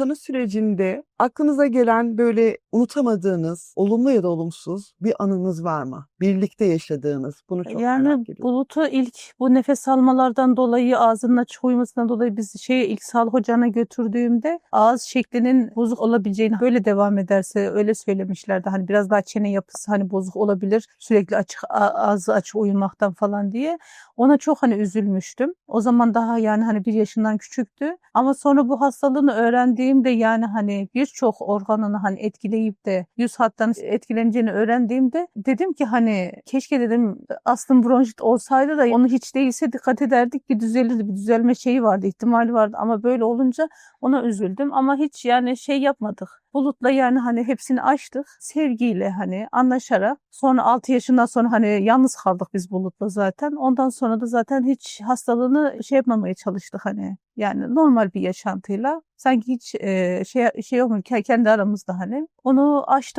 tanı sürecinde aklınıza gelen böyle unutamadığınız, olumlu ya da olumsuz bir anınız var mı? Birlikte yaşadığınız. Bunu çok yani merak ediyorum. Bulut'u ilk bu nefes almalardan dolayı ağzının açık uyumasından dolayı biz şeye ilk sağlık ocağına götürdüğümde ağız şeklinin bozuk olabileceğini böyle devam ederse öyle söylemişlerdi. Hani biraz daha çene yapısı hani bozuk olabilir sürekli açık ağzı açık uyumaktan falan diye. Ona çok hani üzülmüştüm. O zaman daha yani hani bir yaşından küçüktü. Ama sonra bu hastalığını öğrendiğimde yani hani birçok organını hani etkileyip de yüz hattan etkileneceğini öğrendiğimde dedim ki hani keşke dedim astım bronşit olsaydı da onu hiç değilse dikkat ederdik bir düzelirdi bir düzelme şeyi vardı ihtimali vardı ama böyle olunca ona üzüldüm ama hiç yani şey yapmadık. Bulut'la yani hani hepsini açtık. Sevgiyle hani anlaşarak. Sonra 6 yaşından sonra hani yalnız kaldık biz Bulut'la zaten. Ondan sonra da zaten hiç hastalığını şey yapmamaya çalıştık hani. Yani normal bir yaşantıyla. Sanki hiç e, şey şey olmuyor ke- kendi aramızda hani. Onu açtık